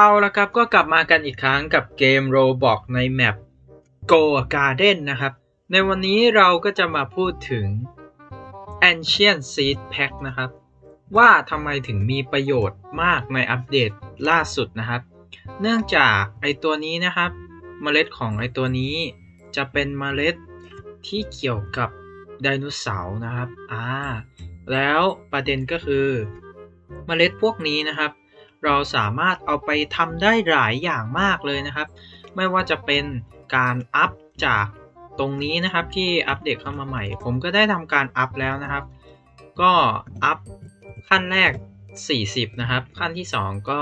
เอาละครับก็กลับมากันอีกครั้งกับเกม Roblox ในแมป Go Garden นะครับ ในวันนี้เราก็จะมาพูดถึง Ancient Seed Pack นะครับ ว่าทำไมถึงมีประโยชน์มากในอัปเดตล่าสุดนะครับ เนื่องจากไอตัวนี้นะครับเมล็ดของไอตัวนี้จะเป็นเมล็ดที่เกี่ยวกับไดโนเสาร์นะครับอ่าแล้วประเด็นก็คือเมล็ดพวกนี้นะครับ เราสามารถเอาไปทำได้หลายอย่างมากเลยนะครับ ไม่ว่าจะเป็นการอัพจากตรงนี้นะครับที่อัปเดตเข้ามาใหม่ ผมก็ได้ทำการอัพแล้วนะครับ ก็อัพขั้นแรก 40 นะครับ ขั้นที่ 2 ก็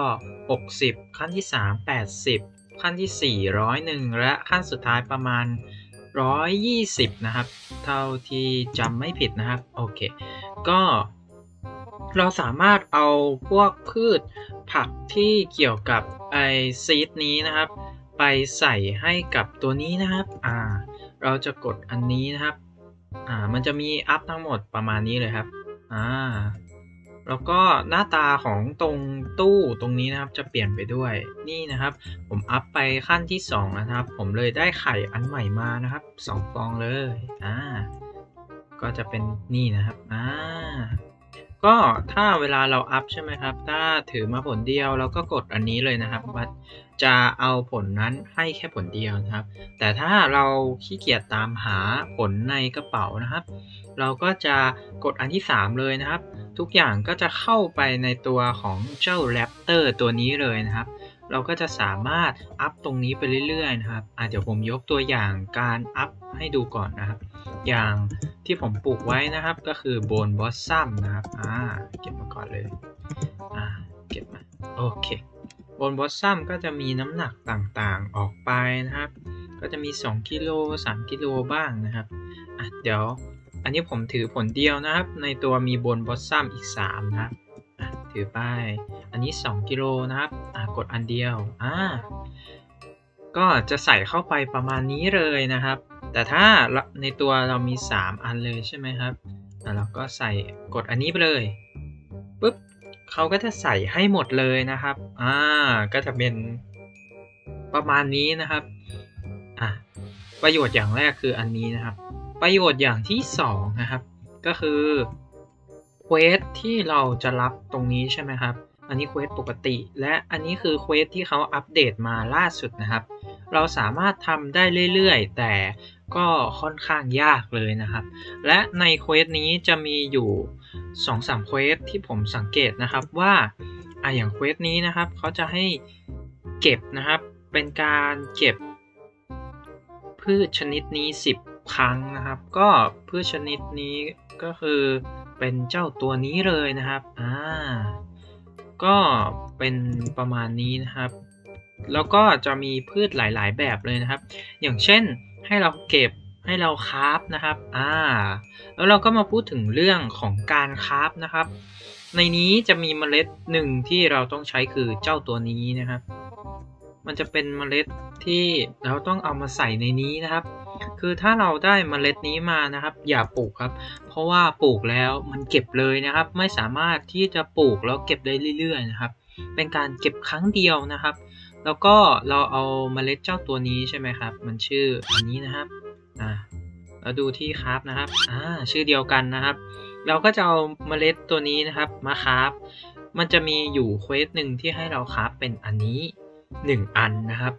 60 ขั้นที่ 3 80 ขั้นที่ 4 101 และขั้นสุดท้ายประมาณ 120 นะครับ เท่าที่จำไม่ผิดนะครับ โอเค ก็ เราสามารถเอาพวกพืชผักที่เกี่ยวกับไอซีดนี้นะครับ ไปใส่ให้กับตัวนี้นะครับอ่าเราจะกดอันนี้นะครับอ่ามันจะมีอัพทั้งหมดประมาณนี้เลยครับอ่าแล้วก็หน้าตาของตรงตู้ตรงนี้นะครับจะเปลี่ยนไปด้วยนี่นะครับ ผมอัพไปขั้นที่2นะครับ ผมเลยได้ไข่อันใหม่มานะครับ2ฟองเลยอ่าก็จะเป็นนี่นะครับอ่า ก็ถ้าเวลาเราอัพใช่ไหมครับ ถ้าถือมาผลเดียวเราก็กดอันนี้เลยนะครับมันจะเอาผลนั้นให้แค่ผลเดียวนะครับ แต่ถ้าเราขี้เกียจตามหาผลในกระเป๋านะครับ เราก็จะกดอันที่ 3 เลยนะครับ ทุกอย่างก็จะเข้าไปในตัวของเจ้าแรปเตอร์ตัวนี้เลยนะครับเราก็จะสามารถอัพตรงนี้ไปเรื่อยๆนะครับอะเดี๋ยวผมยกตัวอย่างการอัพให้ดูก่อนนะครับ อย่าง ที่ผมปลูกไว้นะครับก็คือโบนบอสซัมนะครับอ่าเก็บมาก่อนเลยอ่าเก็บมาโอเคโบนบอสซัมก็จะมีน้ำหนักต่างๆออกไปนะครับ ก็จะมี 2กิโล3กิโลบ้างนะครับอะเดี๋ยวอันนี้ผมถือผลเดียวนะครับ ในตัวมีโบนบอสซัมอีก 3 นะครับอะถือไปอันนี้ 2 กิโลนะครับอะกดอันเดียวอ่าก็จะใส่เข้าไปประมาณนี้เลยนะครับ แต่ถ้าในตัวเรามี 3 อันเลยใช่ไหมครับแล้วเราก็ใส่กดอันนี้ไปเลยปุ๊บเขาก็จะใส่ให้หมดเลยนะครับอ่าก็จะเป็นประมาณนี้นะครับอะประโยชน์อย่างแรกคืออันนี้นะครับ ประโยชน์อย่างที่2นะครับ ก็คือเควสที่เราจะรับตรงนี้ใช่ไหมครับ อันนี้เควสปกติ และอันนี้คือเควสที่เขาอัปเดตมาล่าสุดนะครับ เราสามารถทำได้เรื่อยๆ แต่ก็ค่อนข้างยากเลยนะครับ และในเควสนี้จะมีอยู่2-3เควสที่ผมสังเกตนะครับว่าอะอย่างเควสนี้นะครับเขาจะให้เก็บนะครับ เป็นการเก็บ พืชชนิดนี้ 10 ครั้งนะครับ ก็พืชชนิดนี้ก็คือเป็นเจ้าตัวนี้เลยนะครับอ่าก็เป็นประมาณนี้นะครับ แล้วก็จะมีพืชหลาย ๆ แบบเลยนะครับ อย่างเช่นให้เราเก็บให้เราคราฟนะครับอ่าแล้วเราก็มาพูดถึงเรื่องของการคราฟนะครับ ในนี้จะมีเมล็ดหนึ่งที่เราต้องใช้คือเจ้าตัวนี้นะครับ มันจะเป็นเมล็ดที่เราต้องเอามาใส่ในนี้นะครับ คือถ้าเราได้เมล็ดนี้มานะครับ อย่าปลูกครับ เพราะว่าปลูกแล้วมันเก็บเลยนะครับ ไม่สามารถที่จะปลูกแล้วเก็บได้เรื่อย ๆ นะครับ เป็นการเก็บครั้งเดียวนะครับ แล้วก็เราเอาเมล็ดเจ้าตัวนี้ใช่ไหมครับ มันชื่ออันนี้นะครับอ่าเราดูที่คราฟนะครับอ่าชื่อเดียวกันนะครับ เราก็จะเอาเมล็ดตัวนี้นะครับมาคราฟมันจะมีอยู่เควสหนึ่งที่ให้เราคราฟเป็นอันนี้ 1 อันนะครับ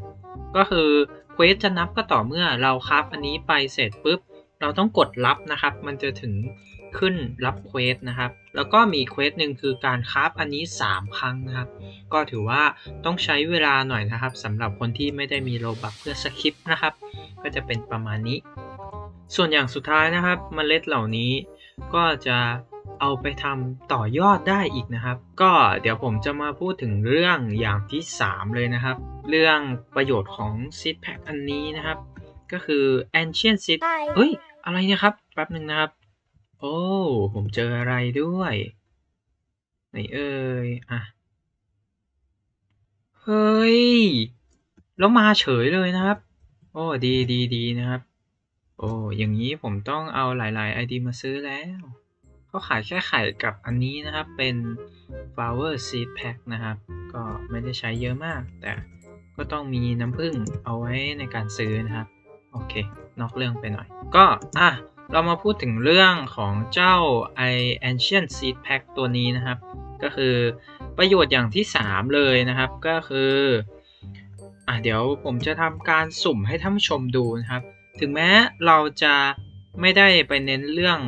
ก็คือเควสจะนับก็ต่อเมื่อเราคราฟอันนี้ไปเสร็จปุ๊บเราต้องกดรับนะครับ มันจะถึง ขึ้นรับเควสนะครับ แล้วก็มีเควสหนึ่งคือการคราฟอันนี้ 3 ครั้งนะครับ ก็ถือว่าต้องใช้เวลาหน่อยนะครับสำหรับคนที่ไม่ได้มีโลบักเพื่อสคริปต์นะครับ ก็จะเป็นประมาณนี้ ส่วนอย่างสุดท้ายนะครับมเมล็ดเหล่านี้ก็จะเอาไปทำต่อยอดได้อีกนะครับ ก็เดี๋ยวผมจะมาพูดถึงเรื่องอย่างที่ 3 เลยนะครับ เรื่องประโยชน์ของ Seed Pack อันนี้นะครับ ก็คือ Ancient Seed เฮ้ย อะไรเนี่ยครับ แป๊บหนึ่งนะครับ โอ้ ผมเจออะไรด้วย ไหนเอ่ย อะ เฮ้ย แล้วมาเฉยเลยนะครับ โอ้ ดีดีดีนะครับ โอ้ อย่างนี้ผมต้องเอาหลายๆ ID มาซื้อแล้วเขาขายแค่ไข่กับอันนี้นะครับ เป็น flower seed pack นะครับ ก็ไม่ได้ใช้เยอะมาก แต่ก็ต้องมีน้ำผึ้งเอาไว้ในการซื้อนะครับ โอเค นอกเรื่องไปหน่อย ก็ อะ เรามาพูดถึงเรื่องของเจ้า i ancient seed pack ตัวนี้นะครับ ก็คือประโยชน์อย่างที่ 3 เลยนะครับ ก็คืออะเดี๋ยวผมจะทำการสุ่มให้ท่านผู้ชมดูนะครับ ถึงแม้เราจะไม่ได้ไปเน้นเรื่อง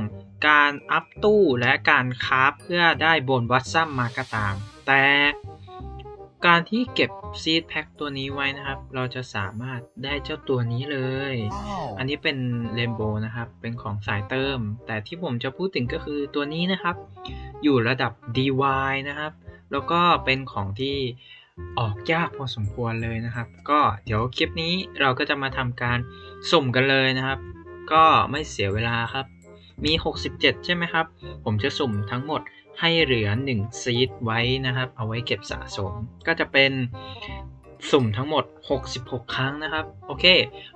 การอัพตู้และการคราฟเพื่อได้โบนวัตซัมมาก็ตาม แต่ การที่เก็บซีดแพ็คตัวนี้ไว้นะครับ เราจะสามารถได้เจ้าตัวนี้เลย อันนี้เป็นเรนโบว์นะครับ เป็นของสายเติม แต่ที่ผมจะพูดถึงก็คือตัวนี้นะครับ อยู่ระดับ DY นะครับ แล้วก็เป็นของที่ออกยากพอสมควรเลยนะครับ ก็เดี๋ยวคลิปนี้เราก็จะมาทำการสุ่มกันเลยนะครับ ก็ไม่เสียเวลาครับ มี 67 ใช่ไหมครับ ผมจะสุ่มทั้งหมด ให้เหลือ1ซีดไว้นะครับ เอาไว้เก็บสะสม ก็จะเป็นสุ่มทั้งหมด 66 ครั้งนะครับ โอเค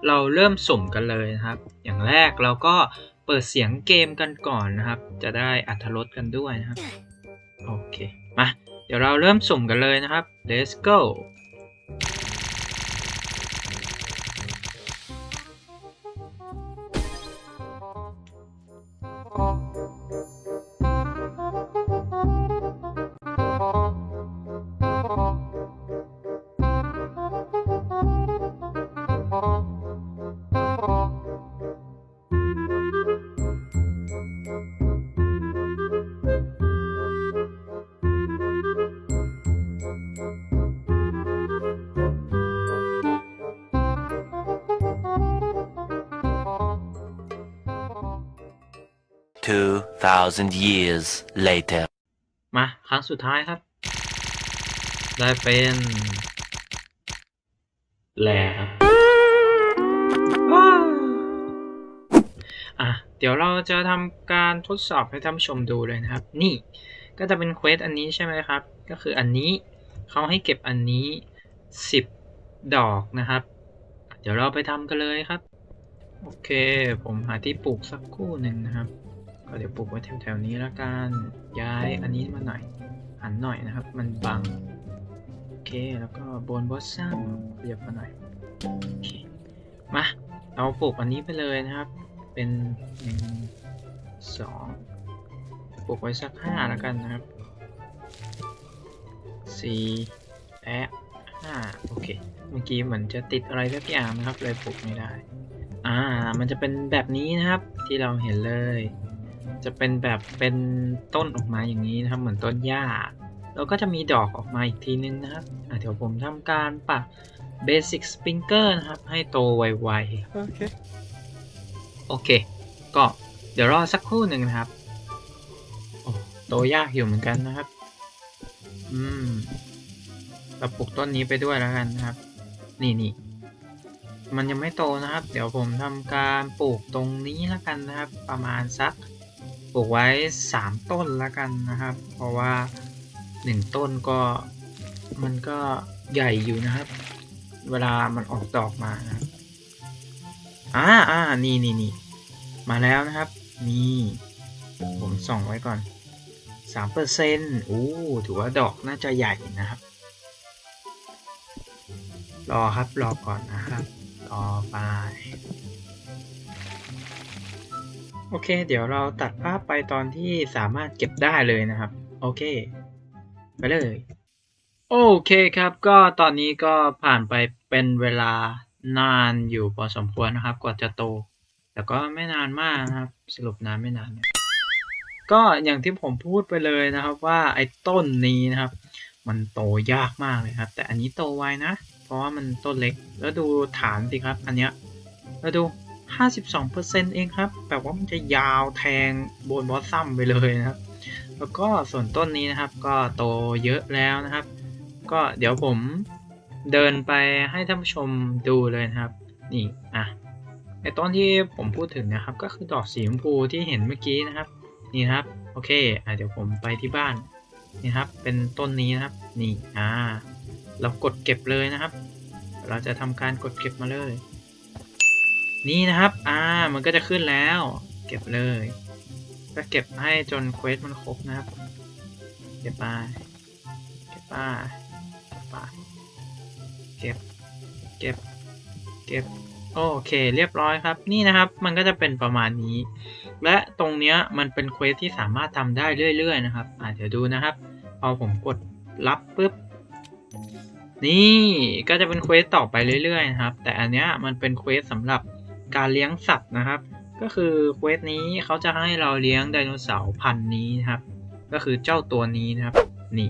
เราเริ่มสุ่มกันเลยนะครับ อย่างแรกเราก็เปิดเสียงเกมกันก่อนนะครับ จะได้อัธรสกันด้วยนะครับ โอเค มา เดี๋ยวเราเริ่มสุ่มกันเลยนะครับ let's go 2,000 years later. มา ครั้งสุดท้ายครับ ได้เป็นแลครับอะ เดี๋ยวเราจะทำการทดสอบให้ท่านชมดูเลยนะครับ นี่ก็จะเป็นเควสอันนี้ใช่ไหมครับ ก็คืออันนี้เขาให้เก็บอันนี้ 10 ดอกนะครับ เดี๋ยวเราไปทำกันเลยครับ โอเค ผมหาที่ปลูกสักคู่หนึ่งนะครับ ก็เดี๋ยวปลูกไว้แถวๆนี้แล้วกันย้ายอันนี้มาหน่อยหันหน่อยนะครับ มันบังโอเคแล้วก็บนบอสซัมขยับมาหน่อยโอเคมาเราปลูกอันนี้ไปเลยนะครับ เป็นหนึ่งสองปลูกไว้สักห้าแล้วกันนะครับสี่และห้าโอเค เมื่อกี้เหมือนจะติดอะไรสักอย่างนะครับเลยปลูกไม่ได้ อ่า มันจะเป็นแบบนี้นะครับที่เราเห็นเลย จะเป็นแบบเป็นต้นออกมาอย่างนี้นะครับ เหมือนต้นหญ้า แล้วก็จะมีดอกออกมาอีกทีนึงนะครับอะเดี๋ยวผมทำการปัก Basic Sprinkler นะครับ ให้โตไวๆ โอเค โอเค ก็เดี๋ยวรอสักครู่หนึ่งนะครับ โอ้โตยากอยู่เหมือนกันนะครับ อืมเราปลูกต้นนี้ไปด้วยแล้วกันนะครับ นี่นี่มันยังไม่โตนะครับ เดี๋ยวผมทำการปลูกตรงนี้แล้วกันนะครับ ประมาณสัก ปลูกไว้ 3 ต้นแล้วกันนะครับ เพราะว่า 1 ต้นก็มันก็ใหญ่อยู่นะครับ เวลามันออกดอกมานะครับอ่าอ่านี่นี่นี่มาแล้วนะครับ นี่ ผมส่องไว้ก่อน3%เปอร์เซ็นต์โอ้ถือว่าดอกน่าจะใหญ่นะครับ รอครับรอก่อนนะครับต่อไป โอเค เดี๋ยวเราตัดภาพไปตอนที่สามารถเก็บได้เลยนะครับ โอเค ไปเลย โอเคครับ ก็ตอนนี้ก็ผ่านไปเป็นเวลานานอยู่พอสมควรนะครับ กว่าจะโต แต่ก็ไม่นานมากนะครับ สรุปนานไม่นานเนี่ยก็อย่างที่ผมพูดไปเลยนะครับว่าไอ้ต้นนี้นะครับ มันโตยากมากเลยครับ แต่อันนี้โตไวนะ เพราะว่ามันต้นเล็ก แล้วดูฐานสิครับ อันเนี้ยแล้วดู 52%เองครับแบบว่ามันจะยาวแทงบนบอสซัมไปเลยนะครับ แล้วก็ส่วนต้นนี้นะครับก็โตเยอะแล้วนะครับ ก็เดี๋ยวผมเดินไปให้ท่านผู้ชมดูเลยนะครับ นี่อะไอต้นที่ผมพูดถึงนะครับก็คือดอกสีชมพูที่เห็นเมื่อกี้นะครับ นี่ครับโอเคอะเดี๋ยวผมไปที่บ้านนี่ครับ เป็นต้นนี้นะครับนี่อ่าเรากดเก็บเลยนะครับ เราจะทำการกดเก็บมาเลย นี่นะครับ อ่า มันก็จะขึ้นแล้ว เก็บเลย ก็เก็บให้จนเควสมันครบนะครับ เก็บไป เก็บไป เก็บไป เก็บ เก็บ เก็บ โอเค เรียบร้อยครับ นี่นะครับ มันก็จะเป็นประมาณนี้ และตรงเนี้ยมันเป็นเควสที่สามารถทำได้เรื่อยๆนะครับ อ่าเดี๋ยวดูนะครับ พอผมกดรับปุ๊บนี่ก็จะเป็นเควสต่อไปเรื่อยๆนะครับ แต่อันเนี้ยมันเป็นเควสสำหรับ การเลี้ยงสัตว์นะครับ ก็คือเควสนี้เขาจะให้เราเลี้ยงไดโนเสาร์พันธุ์นี้นะครับ ก็คือเจ้าตัวนี้นะครับนี่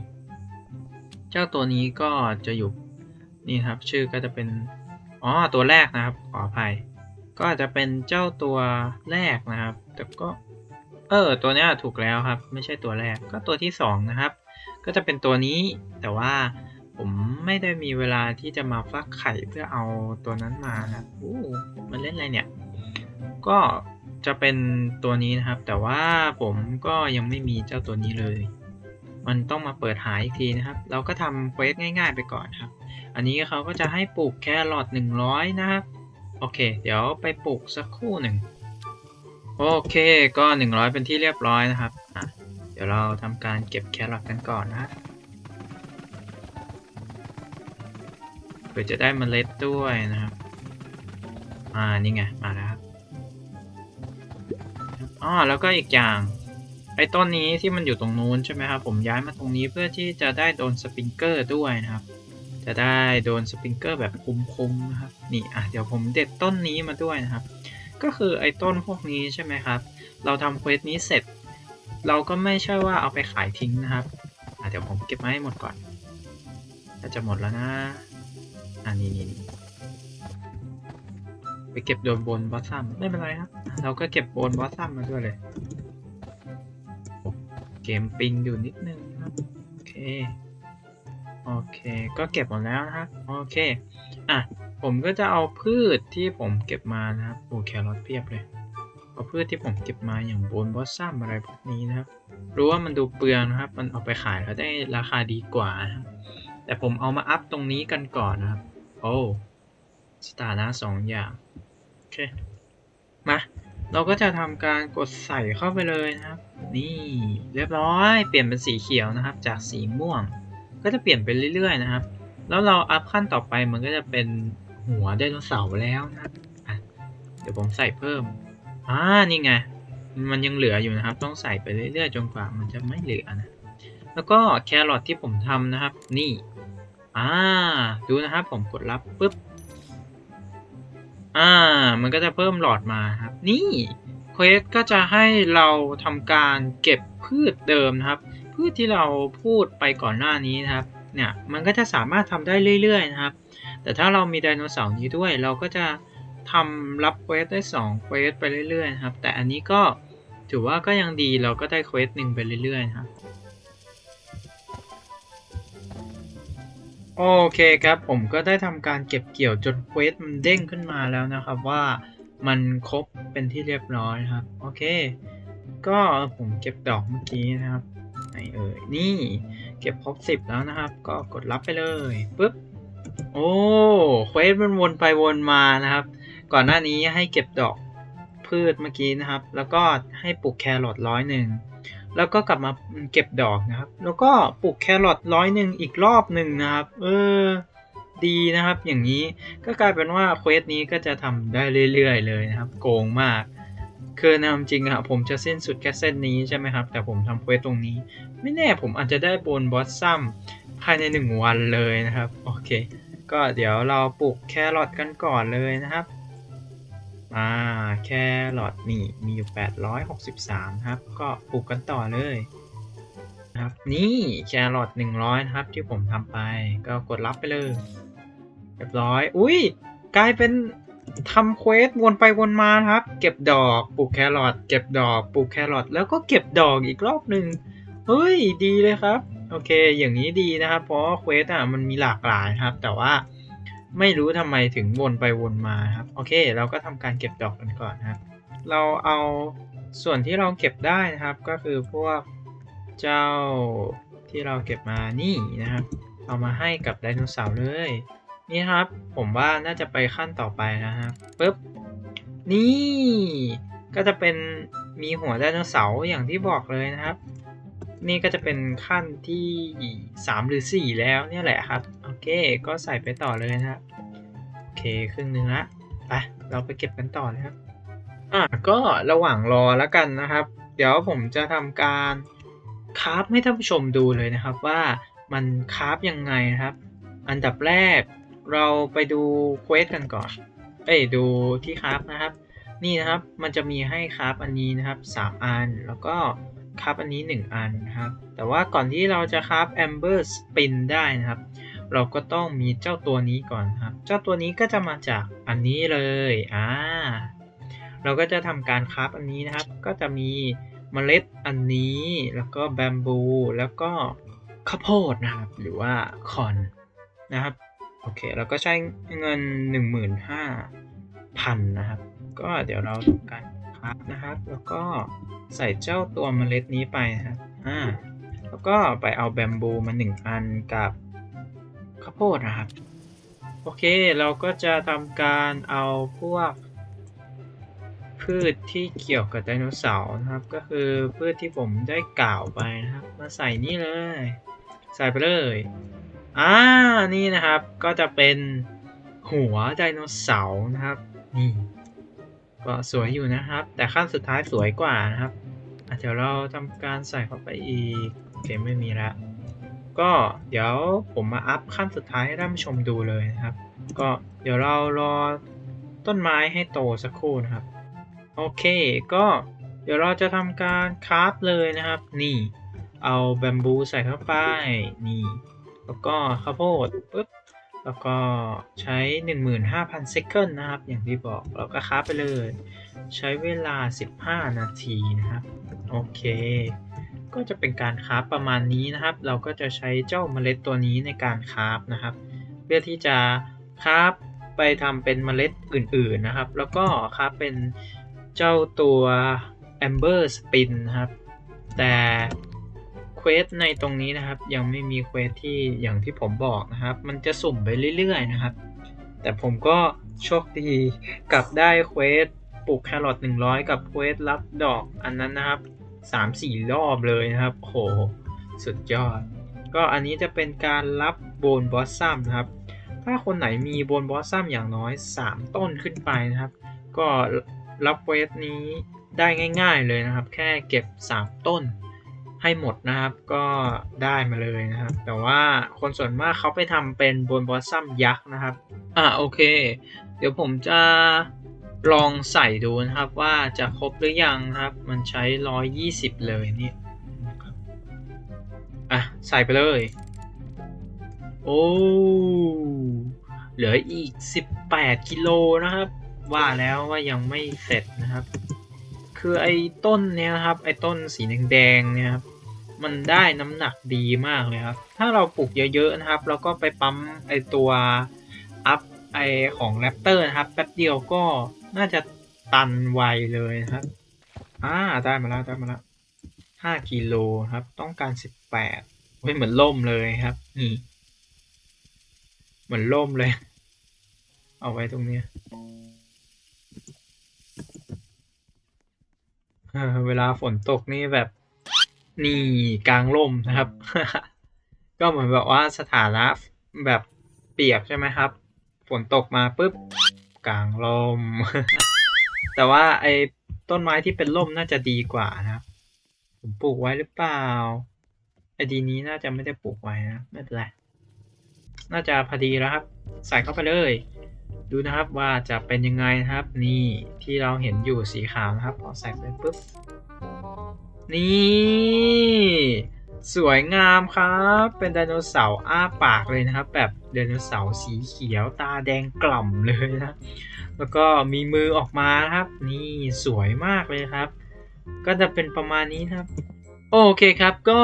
เจ้าตัวนี้ก็จะอยู่นี่ครับ ชื่อก็จะเป็นอ๋อตัวแรกนะครับขออภัย ก็อาจจะเป็นเจ้าตัวแรกนะครับ แต่ก็เออตัวนี้ถูกแล้วครับ ไม่ใช่ตัวแรกก็ตัวที่สองนะครับก็จะเป็นตัวนี้แต่ว่า ผมไม่ได้มีเวลาที่จะมาฟักไข่เพื่อเอาตัวนั้นมานะครับอู้มันเล่นอะไรเนี่ย ก็จะเป็นตัวนี้นะครับ แต่ว่าผมก็ยังไม่มีเจ้าตัวนี้เลย มันต้องมาเปิดหาอีกทีนะครับ เราก็ทำเควสง่าย ๆ ไปก่อนครับ อันนี้เขาก็จะให้ปลูกแครอท100 นะครับ โอเค เดี๋ยวไปปลูกสักครู่หนึ่ง โอเค ก็ 100 เป็นที่เรียบร้อยนะครับอะเดี๋ยวเราทำการเก็บแครอทกันก่อนนะครับ เพื่อจะได้เมล็ดด้วยนะครับอ่านี่ไงมาแล้วครับอ๋อแล้วก็อีกอย่างไอ้ต้นนี้ที่มันอยู่ตรงนู้นใช่ไหมครับผมย้ายมาตรงนี้เพื่อที่จะได้โดนสปริงเกอร์ด้วยนะครับ จะได้โดนสปริงเกอร์แบบคุ้มๆนะครับนี่อะเดี๋ยวผมเด็ดต้นนี้มาด้วยนะครับ ก็คือไอ้ต้นพวกนี้ใช่ไหมครับ เราทำเควสนี้เสร็จ เราก็ไม่ใช่ว่าเอาไปขายทิ้งนะครับอะเดี๋ยวผมเก็บมาให้หมดก่อนจะหมดแล้วนะ อันนี้นี่นี่ไปเก็บโดนบนบอสซัมไม่เป็นไรครับ เราก็เก็บบนบอสซัมมาด้วยเลย เกมปิงอยู่นิดนึงครับ โอเค โอเค ก็เก็บหมดแล้วนะครับ โอเค อะ ผมก็จะเอาพืชที่ผมเก็บมานะครับโอ้แครอทเพียบเลยเอาพืชที่ผมเก็บมาอย่างโบนบอสซัมอะไรพวกนี้นะครับ รู้ว่ามันดูเปลืองนะครับ มันเอาไปขายแล้วได้ราคาดีกว่านะแต่ผมเอามาอัพตรงนี้กันก่อนนะครับ โอ้สถานะสองอย่าง โอเค มา เราก็จะทำการกดใส่เข้าไปเลยนะครับ นี่เรียบร้อย เปลี่ยนเป็นสีเขียวนะครับ จากสีม่วง ก็จะเปลี่ยนไปเรื่อย ๆ นะครับ แล้วเราอัพขั้นต่อไปมันก็จะเป็นหัวไดโนเสาร์แล้วนะครับอะเดี๋ยวผมใส่เพิ่ม อ่า นี่ไง มันยังเหลืออยู่นะครับ ต้องใส่ไปเรื่อยๆ จนกว่ามันจะไม่เหลือนะ แล้วก็แครอทที่ผมทำนะครับ นี่ อ่า ดูนะครับผมกดรับปุ๊บ อ่า มันก็จะเพิ่มหลอดมาครับ นี่เควสก็จะให้เราทำการเก็บพืชเดิมนะครับ พืชที่เราพูดไปก่อนหน้านี้นะครับ เนี่ย มันก็จะสามารถทำได้เรื่อย ๆ นะครับ แต่ถ้าเรามีไดโนเสาร์นี้ด้วย เราก็จะทำรับเควสได้2เควสไปเรื่อยๆ นะครับ แต่อันนี้ก็ถือว่าก็ยังดีเราก็ได้เควสหนึ่งไปเรื่อยๆ นะครับ โอเคครับผมก็ได้ทำการเก็บเกี่ยวจนเควสมันเด้งขึ้นมาแล้วนะครับว่ามันครบเป็นที่เรียบร้อยครับ โอเค ก็ผมเก็บดอกเมื่อกี้นะครับไหนเอ่ยนี่เก็บครบสิบแล้วนะครับ ก็กดรับไปเลยปุ๊บโอ้เควสมันวนไปวนมานะครับ ก่อนหน้านี้ให้เก็บดอกพืชเมื่อกี้นะครับ แล้วก็ให้ปลูกแครอทร้อยหนึ่ง แล้วก็กลับมาเก็บดอกนะครับ แล้วก็ปลูกแครอทร้อยหนึ่งอีกรอบหนึ่งนะครับ เออ ดีนะครับ อย่างนี้ก็กลายเป็นว่าเควสนี้ก็จะทำได้เรื่อยๆ เลยนะครับ โกงมาก คือนความจริงอะผมจะสิ้นสุดแค่เส้นนี้ใช่ไหมครับ แต่ผมทำเควสตรงนี้ ไม่แน่ผมอาจจะได้โบนบอสซัมภายในหนึ่งวันเลยนะครับ โอเค ก็เดี๋ยวเราปลูกแครอทกันก่อนเลยนะครับ อ่าแครอทนี่มีอยู่ 863 ครับ ก็ปลูกกันต่อเลยนะครับนี่แครอท100 นะครับ ที่ผมทำไปก็กดรับไปเลยเรียบร้อย อุ้ยกลายเป็นทำเควสวนไปวนมาครับ เก็บดอกปลูกแครอทเก็บดอกปลูกแครอทแล้วก็เก็บดอกอีกรอบหนึ่งเฮ้ยดีเลยครับ โอเค อย่างนี้ดีนะครับ เพราะเควสอะมันมีหลากหลายครับ แต่ว่า ไม่รู้ทำไมถึงวนไปวนมาครับ โอเค เราก็ทำการเก็บดอกกันก่อนนะครับ เราเอาส่วนที่เราเก็บได้นะครับ ก็คือพวกเจ้าที่เราเก็บมานี่นะครับ เอามาให้กับไดโนเสาร์เลย นี่ครับ ผมว่าน่าจะไปขั้นต่อไปนะครับปึ๊บ นี่ ก็จะเป็นมีหัวไดโนเสาร์อย่างที่บอกเลยนะครับ นี่ก็จะเป็นขั้นที่สามหรือสี่แล้วเนี่ยแหละครับ โอเค ก็ใส่ไปต่อเลยนะครับโอเคครึ่งหนึ่งละไปเราไปเก็บกันต่อนะครับอะก็ระหว่างรอแล้วกันนะครับ เดี๋ยวผมจะทำการคราฟให้ท่านผู้ชมดูเลยนะครับว่ามันคราฟยังไงนะครับ อันดับแรกเราไปดูเควสกันก่อน เอ้ยดูที่คราฟนะครับ นี่นะครับมันจะมีให้คราฟอันนี้นะครับ 3 อันแล้วก็ คราฟอันนี้ 1 อันนะครับ แต่ว่าก่อนที่เราจะคราฟ Amber Spin ได้นะครับ เราก็ต้องมีเจ้าตัวนี้ก่อนครับ เจ้าตัวนี้ก็จะมาจากอันนี้เลยอ่าเราก็จะทำการคราฟอันนี้นะครับ ก็จะมีเมล็ดอันนี้แล้วก็แบมบูแล้วก็ข้าวโพดนะครับ หรือว่าคอนนะครับโอเคเราก็ใช้เงิน 15,000 นะครับ ก็เดี๋ยวเราทำการ คราฟนะครับ แล้วก็ใส่เจ้าตัวเมล็ดนี้ไปนะครับอ่าแล้วก็ไปเอาแบมบูมาหนึ่งอันกับข้าวโพดนะครับ โอเคเราก็จะทำการเอาพวก พืชที่เกี่ยวกับไดโนเสาร์นะครับ ก็คือพืชที่ผมได้กล่าวไปนะครับ มาใส่นี่เลย ใส่ไปเลยอ่านี่นะครับก็จะเป็นหัวไดโนเสาร์นะครับนี่ ก็สวยอยู่นะครับ แต่ขั้นสุดท้ายสวยกว่านะครับอะเดี๋ยวเราทำการใส่เข้าไปอีกโอเคไม่มีละก็เดี๋ยวผมมาอัพขั้นสุดท้ายให้ท่านผู้ชมดูเลยนะครับ ก็เดี๋ยวเรารอต้นไม้ให้โตสักครู่นะครับ โอเคก็เดี๋ยวเราจะทำการคราฟเลยนะครับ นี่ เอาแบมบูใส่เข้าไป นี่ แล้วก็ข้าวโพดปุ๊บ แล้วก็ใช้ 15,000เซคันด์นะครับ อย่างที่บอกเราก็คราฟไปเลย ใช้เวลา 15 นาทีนะครับ โอเค ก็จะเป็นการคราฟประมาณนี้นะครับ เราก็จะใช้เจ้าเมล็ดตัวนี้ในการคราฟนะครับ เพื่อที่จะคราฟไปทำเป็นเมล็ดอื่นๆนะครับ แล้วก็คราฟเป็นเจ้าตัว Amber Spin นะครับ แต่ ควสในตรงนี้นะครับ ยังไม่มีเควสที่อย่างที่ผมบอกนะครับ มันจะสุ่มไปเรื่อยๆนะครับ แต่ผมก็โชคดีกลับได้เควสปลูกแครอท100 กับเควสรับดอกอันนั้นนะครับ 3-4 รอบเลยนะครับโหสุดยอด ก็อันนี้จะเป็นการรับโบนบอสซัมนะครับ ถ้าคนไหนมีโบนบอสซัมอย่างน้อย 3 ต้นขึ้นไปนะครับ ก็รับเควสนี้ได้ง่าย ๆเลยนะครับ แค่เก็บ 3 ต้น ให้หมดนะครับก็ได้มาเลยนะครับ แต่ว่าคนส่วนมากเขาไปทำเป็นบนบอสซัมยักษ์นะครับ อ่าโอเค เดี๋ยวผมจะลองใส่ดูนะครับว่าจะครบหรือยังนะครับ มันใช้ 120 เลยนี่อะ ใส่ไปเลย โอ้เหลืออีก 18 กิโลนะครับ ว่าแล้วว่ายังไม่เสร็จนะครับ คือไอ้ต้นเนี้ยนะครับ ไอ้ต้นสีแดงๆเนี่ยครับ มันได้น้ำหนักดีมากเลยครับ ถ้าเราปลูกเยอะๆนะครับ แล้วก็ไปปั๊มไอตัวอัพไอของแรปเตอร์นะครับ แป๊บเดียวก็น่าจะตันไวเลยครับอ่าได้มาแล้วได้มาแล้วห้ากิโลครับ ต้องการสิบแปดเฮ้ยเหมือนล่มเลยครับ นี่ เหมือนล่มเลย เอาไว้ตรงเนี้ยเวลาฝนตกนี่แบบ นี่กลางร่มนะครับ ก็เหมือนแบบว่าสถานะแบบเปียกใช่ไหมครับ ฝนตกมาปุ๊บกลางร่ม แต่ว่าไอ้ต้นไม้ที่เป็นร่มน่าจะดีกว่านะครับผมปลูกไว้หรือเปล่าไอดีนี้น่าจะไม่ได้ปลูกไว้นะไม่เป็นไรน่าจะพอดีแล้วครับ ใส่เข้าไปเลย ดูนะครับว่าจะเป็นยังไงนะครับ นี่ที่เราเห็นอยู่สีขาวนะครับพอใส่ไปปุ๊บ นี่ สวยงามครับ เป็นไดโนเสาร์อ้าปากเลยนะครับ แบบไดโนเสาร์สีเขียวตาแดงกล่ำเลยนะ แล้วก็มีมือออกมาครับ นี่สวยมากเลยครับ ก็จะเป็นประมาณนี้ครับ โอเคครับก็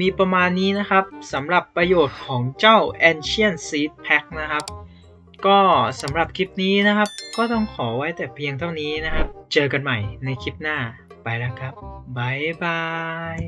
มีประมาณนี้นะครับสำหรับประโยชน์ของเจ้า Ancient Seed Pack นะครับ ก็สำหรับคลิปนี้นะครับ ก็ต้องขอไว้แต่เพียงเท่านี้นะครับ เจอกันใหม่ในคลิปหน้า ไปแล้วครับบายบาย